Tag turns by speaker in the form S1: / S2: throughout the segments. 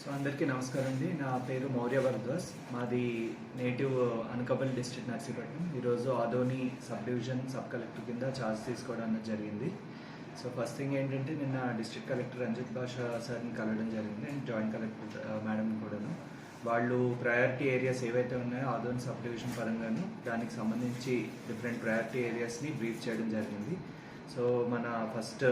S1: So అందరికీ నమస్కారం అండి. నా పేరు మౌర్య భరద్వాజ్ మాది నేటివ్ అనకాపల్లి డిస్ట్రిక్ట్ నర్సీపట్నం. ఈరోజు Adoni sub division sub collector కింద ఛార్జ్ తీసుకోవడం జరిగింది. సో ఫస్ట్ థింగ్ ఏంటంటే నిన్న డిస్ట్రిక్ట్ కలెక్టర్ రంజిత్ బాషా సార్ని కలవడం జరిగింది. అండ్ జాయింట్ కలెక్టర్ మేడం కూడాను. వాళ్ళు ప్రయారిటీ ఏరియాస్ ఏవైతే ఉన్నాయో ఆదోని సబ్ డివిజన్ పరంగాను దానికి సంబంధించి డిఫరెంట్ ప్రయారిటీ ఏరియాస్ని బ్రీఫ్ చేయడం జరిగింది. సో మన ఫస్ట్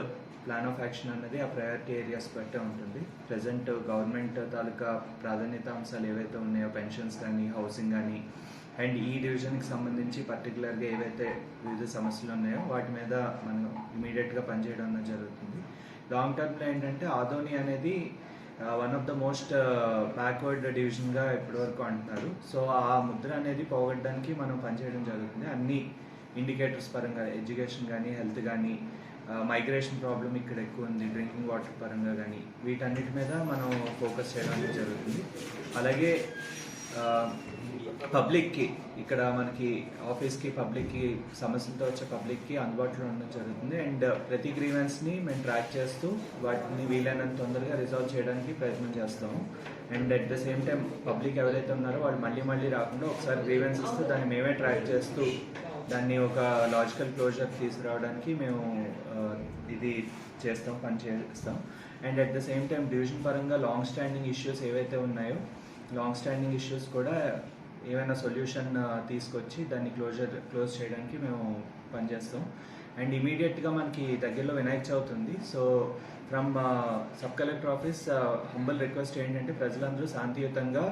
S1: ప్లాన్ ఆఫ్ యాక్షన్ అనేది ఆ ప్రయారిటీ ఏరియాస్ బట్టే ఉంటుంది. ప్రజెంట్ గవర్నమెంట్ తాలూకా ప్రాధాన్యత అంశాలు ఏవైతే ఉన్నాయో పెన్షన్స్ కానీ హౌసింగ్ కానీ అండ్ ఈ డివిజన్కి సంబంధించి పర్టికులర్గా ఏవైతే వివిధ సమస్యలు ఉన్నాయో వాటి మీద మనం ఇమీడియట్గా పనిచేయడం అనేది జరుగుతుంది. లాంగ్ టర్మ్లో ఏంటంటే ఆదోని అనేది one of the most backward డివిజన్గా ఇప్పటివరకు అంటున్నారు. సో ఆ ముద్ర అనేది పోగొట్టడానికి మనం పనిచేయడం జరుగుతుంది. అన్ని ఇండికేటర్స్ పరంగా ఎడ్యుకేషన్ కానీ హెల్త్ కానీ మైగ్రేషన్ ప్రాబ్లం ఇక్కడ ఎక్కువ ఉంది డ్రింకింగ్ వాటర్ పరంగా కానీ వీటన్నిటి మీద మనం ఫోకస్ చేయడం అనేది జరుగుతుంది. అలాగే పబ్లిక్కి ఇక్కడ మనకి ఆఫీస్కి పబ్లిక్కి సమస్యలతో వచ్చే పబ్లిక్కి అందుబాటులో ఉండడం జరుగుతుంది. అండ్ ప్రతి గ్రీవెన్స్ని మేము ట్రాక్ చేస్తూ వాటిని వీలైనంత తొందరగా రిజాల్వ్ చేయడానికి ప్రయత్నం చేస్తాము. And at the same time public ఎవరైతే ఉన్నారో వాళ్ళు మళ్ళీ మళ్ళీ రాకుండా ఒకసారి గ్రీవెన్స్ ఇస్తే దాన్ని మేమే ట్రాక్ చేస్తూ దాన్ని ఒక లాజికల్ క్లోజర్ తీసుకురావడానికి మేము ఇది చేస్తాం పని చేస్తాం. And at the same time division పరంగా లాంగ్ స్టాండింగ్ ఇష్యూస్ ఏవైతే ఉన్నాయో లాంగ్ స్టాండింగ్ ఇష్యూస్ కూడా ఏమైనా సొల్యూషన్ తీసుకొచ్చి దాన్ని క్లోజర్ క్లోజ్ చేయడానికి మేము పనిచేస్తాం అండ్ ఇమీడియట్గా మనకి దగ్గరలో వినాయక చవితి ఉంది. So from sub collector office humble request ఏంటంటే ప్రజలందరూ శాంతియుతంగా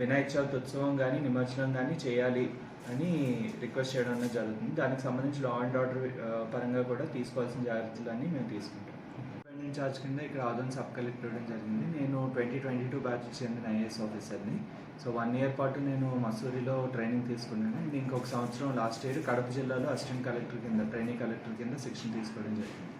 S1: వినాయక చవితి ఉత్సవం కానీ నిమజ్జనం కానీ చేయాలి. అని రిక్వెస్ట్ చేయడం అనేది జరుగుతుంది. దానికి సంబంధించి లా అండ్ ఆర్డర్ పరంగా కూడా తీసుకోవాల్సిన జాగ్రత్తలన్నీ మేము తీసుకుంటాం. డిపెండెంట్ ఛార్జ్ కింద ఇక్కడ ఆదోన్ సబ్ కలెక్టర్ ఇవ్వడం జరిగింది. నేను ట్వంటీ ట్వంటీ టూ బ్యాచ్ చెందిన ఐఏఎస్ ఆఫీసర్ని సో వన్ ఇయర్ పాటు నేను మసూరిలో ట్రైనింగ్ తీసుకున్నాను. అండ్ ఇంకొక సంవత్సరం లాస్ట్ ఇయర్ కడప జిల్లాలో అసిస్టెంట్ కలెక్టర్ కింద ట్రైనింగ్ కలెక్టర్ కింద శిక్షణ తీసుకోవడం జరిగింది.